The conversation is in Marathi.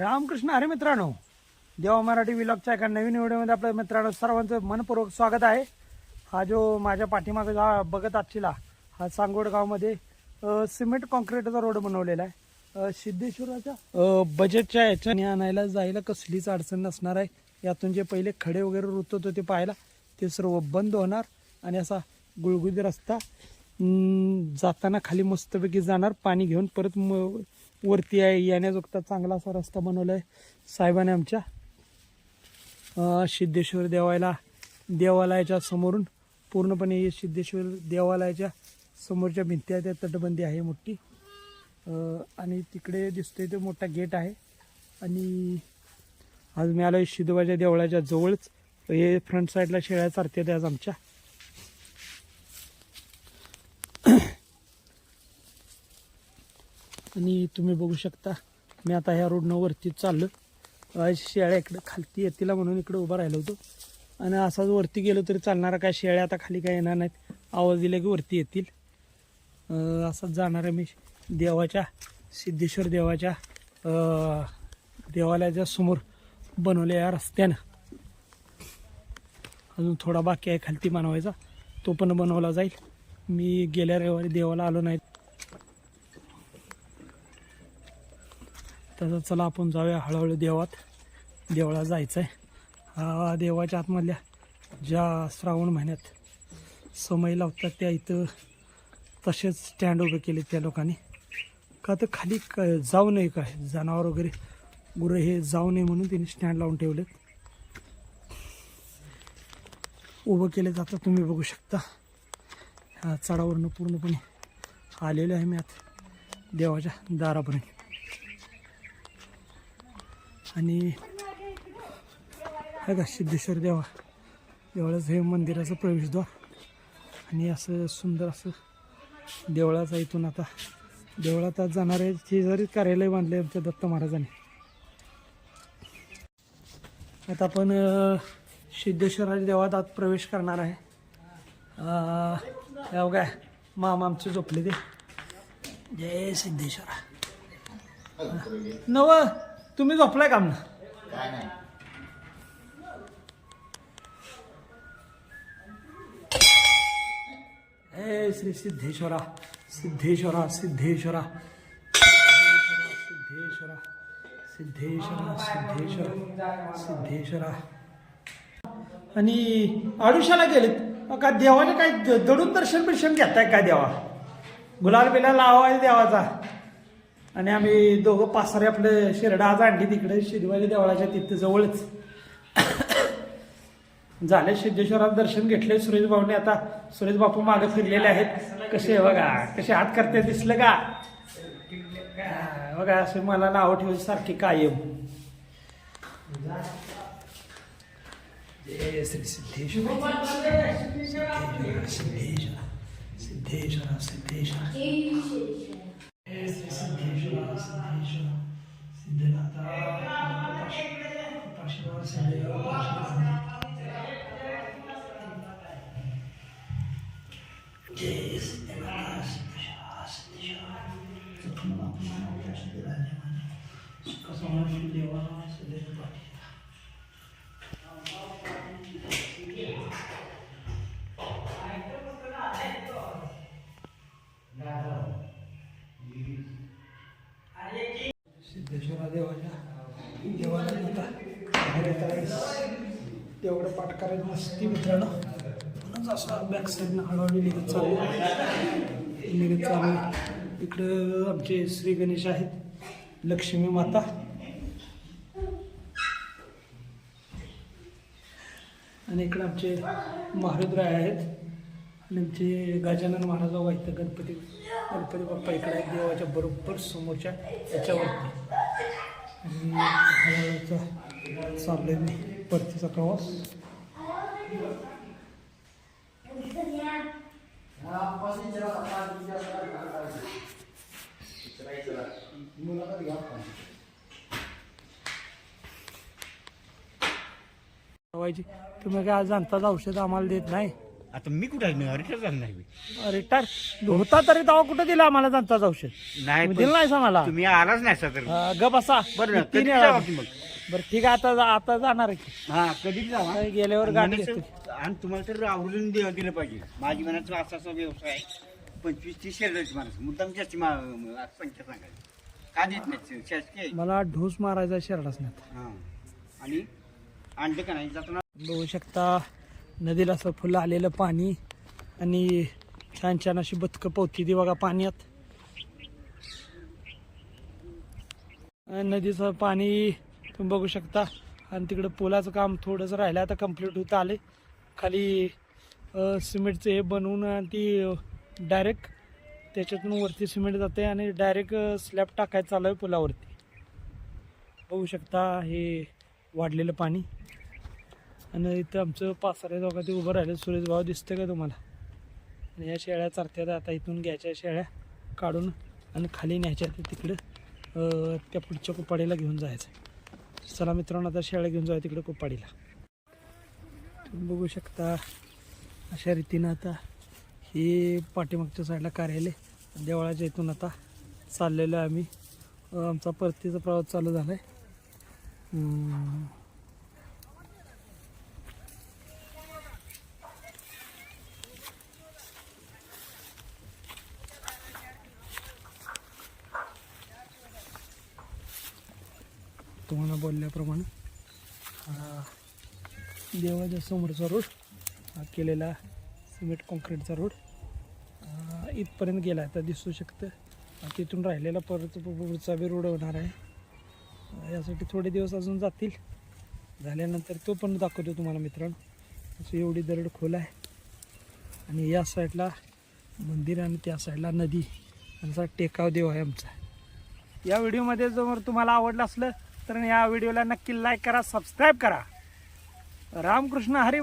रामकृष्ण अरे मित्रांनो देवा मराठी विलॉगच्या एका नवीन व्हिडिओमध्ये आपल्या मित्रांनो सर्वांचं मनपूर्वक स्वागत आहे. हा जो माझ्या पाठीमागे जो बघत आजचीला हा सांगोड गावमध्ये सिमेंट कॉन्क्रीटचा रोड बनवलेला आहे. सिद्धेश्वराच्या बजेटच्या याच्याने आणायला जायला कसलीच अडचण नसणार आहे. यातून जे पहिले खडे वगैरे रुतत होते पाहायला ते सर्व बंद होणार आणि असा गुळगुळी रस्ता जाताना खाली मस्तपैकी जाणार पाणी घेऊन परत म वरती आहे येण्याजोगता चांगला असा रस्ता बनवला आहे साहेबाने आमच्या सिद्धेश्वर देवाला देवालयाच्या समोरून पूर्णपणे हे सिद्धेश्वर देवालयाच्या समोरच्या भिंती आहे त्या तटबंदी आहे मोठी. आणि तिकडे दिसतोय ते मोठा गेट आहे. आणि आज मी आलो आहे शिदोबाच्या देवळाच्या जवळच. हे फ्रंट साईडला शेळ्या चारतात आज आमच्या. आणि तुम्ही बघू शकता मी आता ह्या रोडनं वरती चाललो शेळ्या इकडं खालती येतील म्हणून इकडं उभा राहिलो होतो. आणि असाच वरती गेलो तरी चालणारा काय शेळ्या आता खाली काय येणार नाहीत. आवाज दिला की वरती येतील. अं, असंच जाणार आहे मी देवाच्या सिद्धेश्वर देवाच्या देवालयाच्या समोर बनवलेल्या या रस्त्यानं. अजून थोडा बाकी आहे खालती बनवायचा तो पण बनवला जाईल. मी गेल्या रविवारी देवाला आलो नाही. तसं चला आपण जाऊया हळूहळू देवात. देवळात जायचं आहे हा देवाच्या आतमधल्या ज्या श्रावण महिन्यात समय लावतात त्या इथं तसेच स्टँड उभे केले त्या लोकांनी. का तर खाली क जाऊ नये काय जनावर वगैरे गुरं हे जाऊ नये म्हणून त्यांनी स्टँड लावून ठेवलेत. उभं केले जातं तुम्ही बघू शकता. ह्या चढावरनं पूर्णपणे आलेलं आहे मी आता. देवाच्या दारापर्यंत. आणि हे का सिद्धेश्वर देवा. देवळाचं हे मंदिराचं प्रवेशद्वार. आणि असं सुंदर असं देवळाचा इथून आता. देवळात आज जाणारे शेजारी कार्यालय बांधले आमच्या दत्त महाराजांनी. आता आपण सिद्धेश्वराच्या देवात आत प्रवेश करणार आहे. अं, काय माम मामा आमचे झोपले ते. जय सिद्धेश्वरा. नव तुम्ही झोपलाय का? म्हणून हे श्री सिद्धेश्वरा सिद्धेश्वरा सिद्धेश्वरा. सिद्धेश्वरा सिद्धेश्वरा सिद्धेश्वरा सिद्धेश्वरा. आणि आडुशाला गेलेत. का देवाने काय दडून दर्शन बिर्शन घेताय काय देवा? गुलाल बिलाल लावायला देवाचा. आणि आम्ही दोघं पासारे आपलं शिरडा आज आणली तिकडे शिरवाली देवळाच्या तिथे जवळच. झाले सिद्धेश्वरात दर्शन घेतले सुरेश भाऊने. आता सुरेश बापू मागे फिरलेले आहेत. कसे बघा कसे हात करते दिसलं का? बघा असे मला नाव ठेवून सारखी कायम. जय श्री सिद्धेश्वर सिद्धेश्वर सिद्धेश्वर सिद्धेश्वर सिद्धेश्वर सिद्धेश्वरा देवाच्या देवाला आता बाहेर येता वेळेस तेवढं पाठ करायचं नसते मित्रांनो म्हणूनच बॅक साईडनं हळूहळू निघत चालू निघत चालू इकडं आमचे श्री गणेश आहेत. लक्ष्मी माता. आणि इकडे आमचे महारुद्राय आहेत. आणि आमचे गजानन महाराजा इथं गणपती गणपती बाप्पा इकडे देवाच्या बरोबर समोरच्या याच्यावरती. आणि मी. परतीचा प्रवास. ठेवायची तुम्ही काय आज जाणताच औषध आम्हाला देत नाही? आता मी कुठे रिटायर झालं नाही मी. रिटायर. होता तरी तेव्हा कुठं दिला आम्हाला त्यांचा औषध? नाही तुम्ही पण दिलं नाही सा मला? तुम्ही आलाच नाही सर हा, ग बसा. बरं ना, तीन कधी वेळा. जावा की मग? बरं ठीक आहे आता जा- आता जाणार आहे. की. हा कधी जावा आता गेल्यावर गाडी घेतो आणि तुम्हाला तर आवडून दे- दिलं पाहिजे. माझी मनाचा असा असा व्यवसाय आहे. पंचवीस तीस शेरडाची माणसं मुद्दाम जास्ती मा- म- संख्या सांगायची. का देत नाही शासकीय. मला ढोस मारायचा शेरडाच नाही हा. आणि अंडे का नाही जाताना बघू शकता नदीला असं फुलं आलेलं पाणी आणि छान छान अशी बदकं पोहती ती बघा पाण्यात. नदीचं पाणी तुम्ही बघू शकता. आणि तिकडं पुलाचं काम थोडंसं राहिलं आता कंप्लीट होत आले खाली सिमेंटचं हे बनवून आणि ती डायरेक्ट त्याच्यातून वरती सिमेंट जाते आणि डायरेक्ट स्लॅब टाकायचं चालू आहे पुलावरती. बघू शकता हे वाढलेलं पाणी. आणि इथं आमचं पासारे दोघा ते उभं राहिलं सुरेश भाव दिसतं का तुम्हाला? आणि या शेळ्या चरत्यात आता इथून घ्यायच्या शेळ्या काढून आणि खाली न्यायच्या तिकडं त्या पुढच्या कुपाडीला घेऊन जायचं चला मित्रांनो आता शेळ्या घेऊन जाऊ तिकडे कुपाडीला. तुम्ही बघू शकता अशा रीतीनं आता हे पाठीमागच्या साईडला कार्यालय देवळाच्या इथून आता चाललेलो आहे आम्ही. आमचा परतीचा प्रवास चालू झाला आहे तुम्हाला बोलल्याप्रमाणे हा देवाच्या समोरचा रोड हा केलेला सिमेंट कॉन्क्रीटचा रोड इथपर्यंत गेला आता दिसू शकतं तिथून राहिलेला परत पुढचा बी रोड होणार आहे. यासाठी थोडे दिवस अजून जातील. झाल्यानंतर तो पण दाखवतो तुम्हाला मित्रांनो. असं एवढी दरड खोल आहे. आणि या साईडला मंदिर आणि त्या साईडला नदी. असा टेकाव देव आहे आमचा. या व्हिडिओमध्ये जर तुम्हाला आवडलं असलं तर या व्हिडिओला नक्की लाईक करा सबस्क्राईब करा. रामकृष्ण हरी